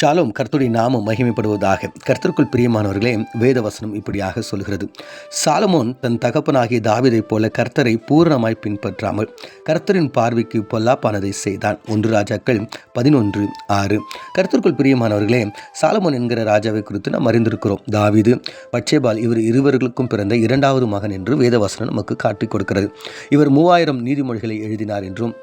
Shalom கர்த்தருடைய நாமம் மகிமைப்படுவதாக. கர்த்தருக்குள் பிரியமானவர்களே வேதவசனம் இப்படியாக சொல்கிறது சாலமோன் தன் தகப்பனாகிய தாவிதைப் போல கர்த்தரை பூரணமாய் பின்பற்றாமல் கர்த்தரின் பார்வைக்கு பொல்லாப்பானதை செய்தான். ஒன்று ராஜாக்கள் பதினொன்று ஆறு. கர்த்தருக்குள் பிரியமானவர்களே சாலமோன் என்கிற ராஜாவை குறித்து நாம் அறிந்திருக்கிறோம். தாவிது பட்சேபால் இவர் இருவர்களுக்கும் பிறந்த இரண்டாவது மகன் என்று வேதவசனம் நமக்கு காட்டிக் கொடுக்கிறது. இவர் மூவாயிரம் நீதிமொழிகளை எழுதினார் என்றும்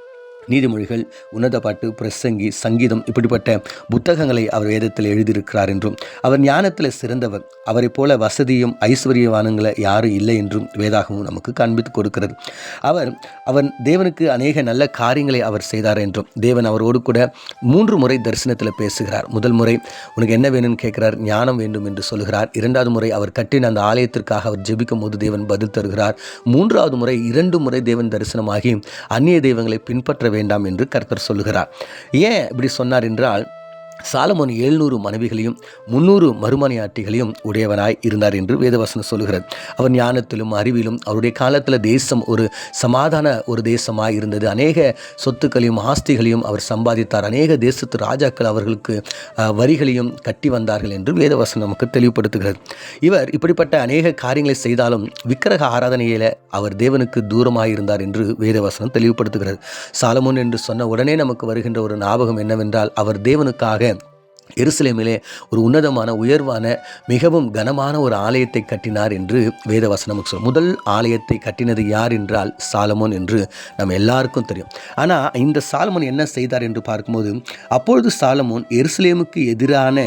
நீதிமொழிகள் உன்னத பாட்டு பிரசங்கி சங்கீதம் இப்படிப்பட்ட புத்தகங்களை அவர் வேதத்தில் எழுதியிருக்கிறார் என்றும் அவர் ஞானத்தில் சிறந்தவர். அவரைப் போல வசதியும் ஐஸ்வர்யவானங்களை யாரும் இல்லை என்றும் வேதாகமும் நமக்கு காண்பித்து கொடுக்கிறது. அவர் அவன் தேவனுக்கு அநேக நல்ல காரியங்களை அவர் செய்தார் என்றும் தேவன் அவரோடு கூட மூன்று முறை தரிசனத்தில் பேசுகிறார். முதல் முறை உனக்கு என்ன வேணும்னு கேட்கிறார்? ஞானம் வேண்டும் என்று சொல்கிறார். இரண்டாவது முறை அவர் கட்டின அந்த ஆலயத்திற்காக அவர் ஜெபிக்கும் போது தேவன் பதில் தருகிறார். மூன்றாவது முறை இரண்டு முறை தேவன் தரிசனமாகி அந்நிய தெய்வங்களை பின்பற்ற வேண்டாம் என்று கர்த்தர் சொல்லுகிறார். ஏன் இப்படி சொன்னார் என்றால் சாலமோன் எழுநூறு மனைவிகளையும் முன்னூறு மறுமனையாட்டிகளையும் உடையவனாய் இருந்தார் என்று வேதவசனம் சொல்லுகிறது. அவர் ஞானத்திலும் அறிவிலும் அவருடைய காலத்தில் தேசம் ஒரு சமாதான ஒரு தேசமாக இருந்தது. அநேக சொத்துக்களையும் ஆஸ்திகளையும் அவர் சம்பாதித்தார். அநேக தேசத்து ராஜாக்கள் அவர்களுக்கு வரிகளையும் கட்டி வந்தார்கள் என்று வேதவசனம் நமக்கு தெளிவுபடுத்துகிறது. இவர் இப்படிப்பட்ட அநேக காரியங்களை செய்தாலும் விக்கிரக ஆராதனையில் அவர் தேவனுக்கு தூரமாக இருந்தார் என்று வேதவசனம் தெளிவுபடுத்துகிறது. சாலமோன் என்று சொன்ன உடனே நமக்கு வருகின்ற ஒரு ஞாபகம் என்னவென்றால் அவர் தேவனுக்காக எருசலேமிலே ஒரு உன்னதமான உயர்வான மிகவும் கனமான ஒரு ஆலயத்தை கட்டினார் என்று வேதவசனம் சொல் முதல் ஆலயத்தை கட்டினது யார் என்றால் சாலமோன் என்று நம்ம எல்லாருக்கும் தெரியும். ஆனால் இந்த சாலமோன் என்ன செய்தார் என்று பார்க்கும்போது அப்பொழுது சாலமோன் எருசலேமுக்கு எதிரான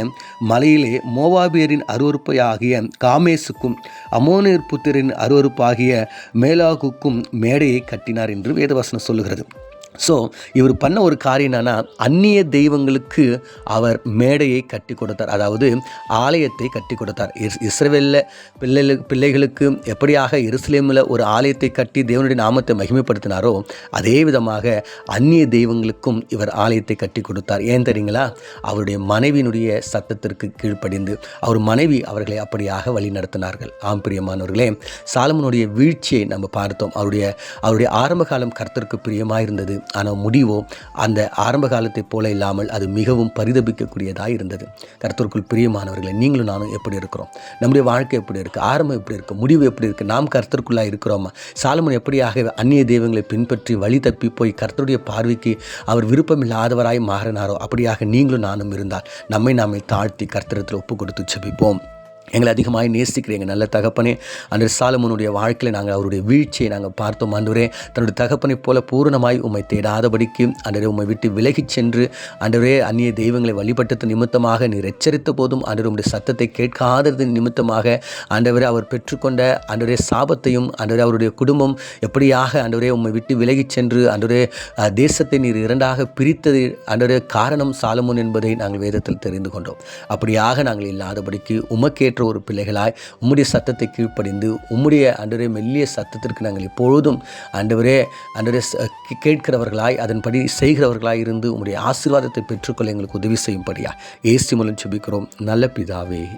மலையிலே மோவாபியரின் அருவறுப்பை ஆகிய காமேசுக்கும் அமோனியர் புத்திரின் அருவறுப்பாகிய மேலாகுக்கும் மேடையை கட்டினார் என்று வேதவசனம் சொல்லுகிறது. ஸோ இவர் பண்ண ஒரு காரியம் என்னன்னா அந்நிய தெய்வங்களுக்கு அவர் மேடையை கட்டி கொடுத்தார். அதாவது ஆலயத்தை கட்டி கொடுத்தார். இஸ் இஸ்ரவேலில் பிள்ளைகளுக்கு பிள்ளைகளுக்கு எப்படியாக எருசலேமில் ஒரு ஆலயத்தை கட்டி தேவனுடைய நாமத்தை மகிமைப்படுத்தினாரோ அதே விதமாக அந்நிய தெய்வங்களுக்கும் இவர் ஆலயத்தை கட்டி கொடுத்தார். ஏன் தெரியுங்களா? அவருடைய மனைவியினுடைய சத்தத்திற்கு கீழ்ப்படிந்து அவர் மனைவி அவர்களை அப்படியாக வழி நடத்தினார்கள். ஆம் பிரியமானவர்களே சாலமனுடைய வீழ்ச்சியை நம்ம பார்த்தோம். அவருடைய அவருடைய ஆரம்ப காலம் கர்த்தருக்கு பிரியமாக இருந்தது ஆனால் முடிவோ அந்த ஆரம்ப காலத்தைப் போல இல்லாமல் அது மிகவும் பரிதபிக்கக்கூடியதாக இருந்தது. கர்த்தருக்குள் பிரியமானவர்களை நீங்களும் நானும் எப்படி இருக்கிறோம்? நம்முடைய வாழ்க்கை எப்படி இருக்குது ஆரம்பம் எப்படி இருக்குது முடிவு எப்படி இருக்குது நாம் கருத்திற்குள்ளாக இருக்கிறோமா? சாலமன் எப்படியாக அந்நிய தெய்வங்களை பின்பற்றி வழி தப்பி போய் கர்த்தருடைய பார்வைக்கு அவர் விருப்பமில்லாதவராய் மாறினாரோ அப்படியாக நீங்களும் நானும் இருந்தால் நம்மை நாமே தாழ்த்தி கர்த்தரத்தில் ஒப்பு கொடுத்து செபிப்போம் எங்களை அதிகமாக நேசிக்கிற எங்கள் நல்ல தகப்பனே அன்று சாலமோனுடைய வாழ்க்கையில் நாங்கள் அவருடைய வீழ்ச்சியை நாங்கள் பார்த்தோம். ஆண்டவரே தன்னுடைய தகப்பனைப் போல பூரணமாய் உம்மை தேடாதபடிக்கு அன்றரே உம்மை விட்டு விலகிச் சென்று அன்றரே அந்நிய தெய்வங்களை வழிபட்டது நிமித்தமாக நீர் எச்சரித்த போதும் அன்றரே உம்முடைய சத்தத்தை கேட்காதது நிமித்தமாக அன்றவரே அவர் பெற்றுக்கொண்ட அன்றரே சாபத்தையும் அன்றரே அவருடைய குடும்பம் எப்படியாக அன்றரே உம்மை விட்டு விலகிச் சென்று அன்றரே தேசத்தை நீர் இரண்டாக பிரித்தது அன்றரே காரணம் சாலமோன் என்பதை நாங்கள் வேதத்தில் தெரிந்து கொண்டோம். அப்படியாக நாங்கள் இல்லாதபடிக்கு உமக்கேற்ற ஒரு பிள்ளைகளாய் உம்முடைய சத்தத்தை கீழ்ப்படிந்து உம்முடைய அன்றரே மெல்லிய சத்தத்திற்கு நாங்கள் எப்பொழுதும் அன்றுவரே அன்றரே கேட்கிறவர்களாய் அதன்படி செய்கிறவர்களாய் இருந்து உம்முடைய ஆசீர்வாதத்தை பெற்றுக்கொள்ள எங்களுக்கு உதவி செய்யும்படியா. ஏசி மூலம் செபிக்கிறோம். நல்ல பிதாவே.